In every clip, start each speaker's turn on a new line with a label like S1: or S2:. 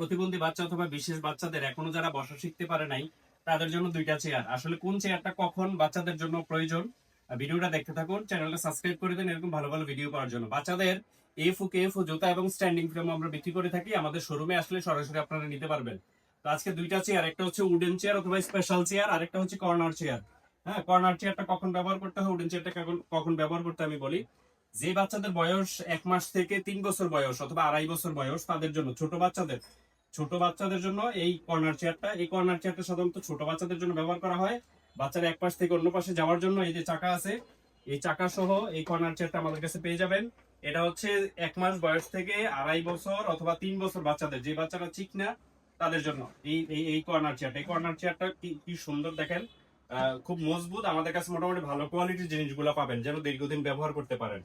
S1: প্রতিবন্ধী বাচ্চা অথবা বিশেষ বাচ্চাদের এখনও যারা বসা শিখতে পারে নাই, তাদের জন্য দুইটা চেয়ার আসলে কোন চেয়ারটা কখন বাচ্চাদের জন্য প্রয়োজন ভিডিওটা দেখতে থাকুন চ্যানেলটা সাবস্ক্রাইব করে দেন, এরকম ভালো ভালো ভিডিও পাওয়ার জন্য। বাচ্চাদের এফ ও কেএফ ও জুতা এবং স্ট্যান্ডিং ফ্রেম আমরা বিক্রি করে থাকি, আমাদের শোরুমে আসলে সরাসরি আপনারা নিতে পারবেন। তো আজকে দুইটা চেয়ার একটা হচ্ছে উডেন চেয়ার অথবা স্পেশাল চেয়ার আরেকটা হচ্ছে কর্নার চেয়ার হ্যাঁ কর্নার চেয়ারটা কখন ব্যবহার করতে হয় উডেন চেয়ারটা কখন ব্যবহার করতে আমি বলি। যে বাচ্চাদের বয়স এক মাস থেকে তিন বছর বয়স অথবা আড়াই বছর বয়স, তাদের জন্য, ছোট বাচ্চাদের ছোট বাচ্চাদের জন্য এই কর্নার চেয়ারটা এই কর্নার চেয়ারটা সাধারণত ছোট বাচ্চাদের জন্য ব্যবহার করা হয়। বাচ্চারা এক পাশ থেকে অন্য পাশে যাওয়ার জন্য এই যে চাকা আছে, এই চাকা সহ এই কর্নার চেয়ারটা আমাদের কাছে পেয়ে যাবেন। এটা হচ্ছে এক মাস বয়স থেকে আড়াই বছর অথবা তিন বছর বাচ্চাদের, যে বাচ্চারা ঠিক না, তাদের জন্য এই এই কর্নার চেয়ারটা এই কর্নার চেয়ারটা কি সুন্দর দেখেন। খুব মজবুত, আমাদের কাছে মোটামুটি ভালো কোয়ালিটির জিনিসগুলো পাবেন, যেন দীর্ঘদিন ব্যবহার করতে পারেন।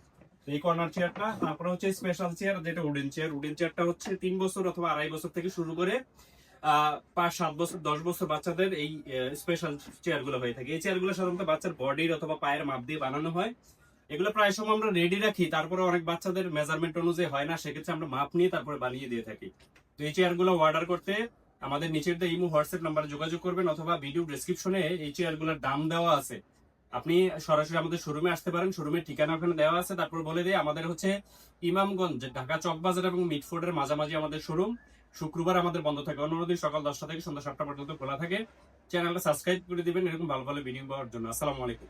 S1: এই কর্নার চেয়ারটা তারপরে হচ্ছে স্পেশাল চেয়ার যেটা উডেন চেয়ার উডেন চেয়ারটা হচ্ছে তিন বছর অথবা আড়াই বছর থেকে শুরু করে পাঁচ, সাত বছর, দশ বছর বাচ্চাদের এই স্পেশাল চেয়ারগুলো হয়ে থাকে। এই চেয়ারগুলো সাধারণত বাচ্চার বডির অথবা পায়ের মাপ দিয়ে বানানো হয়। এগুলো প্রায় সময় আমরা রেডি রাখি, তারপরে অনেক বাচ্চাদের মেজারমেন্ট অনুযায়ী হয় না, সেক্ষেত্রে আমরা মাপ নিয়ে তারপরে বানিয়ে দিয়ে থাকি। তো এই চেয়ারগুলো অর্ডার করতে আমাদের নিচের ইমো হোয়াটসঅ্যাপ নাম্বারে যোগাযোগ করবেন অথবা ভিডিও ডেসক্রিপশনে এই চেয়ারগুলোর দাম দেওয়া আছে। আপনি সরাসরি আমাদের শোরুমে আসতে পারেন। শোরুমের ঠিকানা ওখানে দেওয়া আছে। তারপর বলে দিয়ে আমাদের হচ্ছে ইমামগঞ্জ, ঢাকা চকবাজার এবং মিটফোর্ডের মাঝামাঝি আমাদের শোরুম শুক্রবার আমাদের বন্ধ থাকে। অন্যদিন সকাল দশটা থেকে সন্ধ্যা সাতটা পর্যন্ত খোলা থাকে। চ্যানেলটা সাবস্ক্রাইব করে দিবেন। এরকম ভালো ভালো ভিডিও পাওয়ার জন্য। আসসালামু আলাইকুম।